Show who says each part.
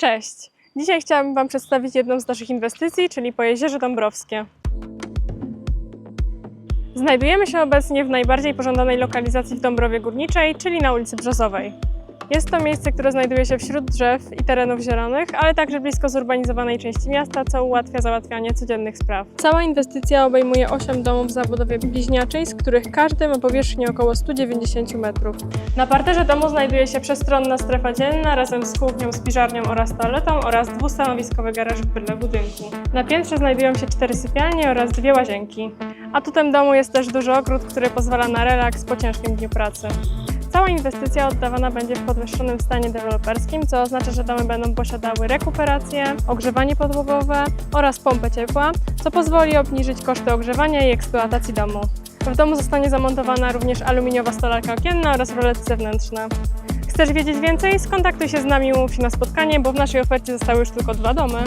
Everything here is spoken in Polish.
Speaker 1: Cześć! Dzisiaj chciałabym Wam przedstawić jedną z naszych inwestycji, czyli Pojezierze Dąbrowskie. Znajdujemy się obecnie w najbardziej pożądanej lokalizacji w Dąbrowie Górniczej, czyli na ulicy Brzozowej. Jest to miejsce, które znajduje się wśród drzew i terenów zielonych, ale także blisko zurbanizowanej części miasta, co ułatwia załatwianie codziennych spraw. Cała inwestycja obejmuje 8 domów w zabudowie bliźniaczej, z których każdy ma powierzchnię około 190 metrów. Na parterze domu znajduje się przestronna strefa dzienna razem z kuchnią, spiżarnią oraz toaletą oraz dwustanowiskowy garaż w byle budynku. Na piętrze znajdują się cztery sypialnie oraz dwie łazienki. Atutem domu jest też duży ogród, który pozwala na relaks po ciężkim dniu pracy. Cała inwestycja oddawana będzie w podwyższonym stanie deweloperskim, co oznacza, że domy będą posiadały rekuperację, ogrzewanie podłogowe oraz pompę ciepła, co pozwoli obniżyć koszty ogrzewania i eksploatacji domu. W domu zostanie zamontowana również aluminiowa stolarka okienna oraz rolety zewnętrzne. Chcesz wiedzieć więcej? Skontaktuj się z nami i umów się na spotkanie, bo w naszej ofercie zostały już tylko dwa domy.